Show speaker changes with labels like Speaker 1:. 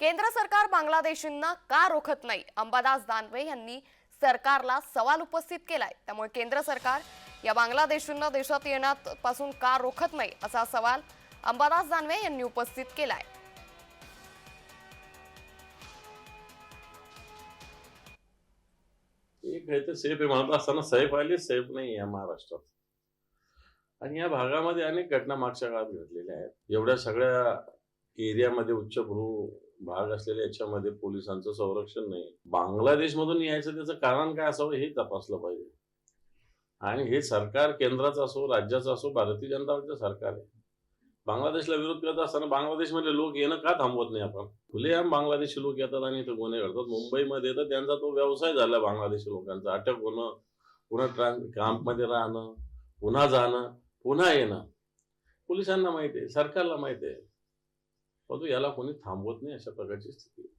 Speaker 1: केंद्र सरकार बांगलादेशींना का रोखत नाही? अंबादास दानवे यांनी सरकारला सवाल उपस्थित केलाय. त्यामुळे केंद्र सरकार या बांगलादेशींना देशात येण्यात पासून का रोखत नाही असा सवाल अंबादास दानवे यांनी उपस्थित केलाय.
Speaker 2: एक आहे तर सेफ आहे. म्हणत असताना सैफ आले सेफ नाही या महाराष्ट्रात. आणि या भागामध्ये अनेक घटना मागच्या काळात घडलेल्या आहेत. एवढ्या सगळ्या एरियामध्ये उच्चभ्रू भाग असलेल्या याच्यामध्ये पोलिसांचं संरक्षण नाही. बांगलादेशमधून यायचं त्याचं कारण काय असावं हे तपासलं पाहिजे. आणि हे सरकार केंद्राचं असो राज्याचं असो भारतीय जनता पक्षाचं सरकार आहे. बांगलादेशला विरोध करत असताना बांगलादेशमधले लोक येणं का थांबवत नाही आपण? खुलेआम बांगलादेशी लोक येतात आणि इथं गुन्हे घडतात. मुंबईमध्ये तर त्यांचा तो व्यवसाय झाला बांगलादेशी लोकांचा. अटक होणं पुन्हा ट्रान्स कॅम्पमध्ये राहणं पुन्हा जाणं पुन्हा येणं. पोलिसांना माहिती आहे सरकारला माहिती आहे. परंतु याला कोणी थांबवत नाही अशा प्रकारची स्थिती.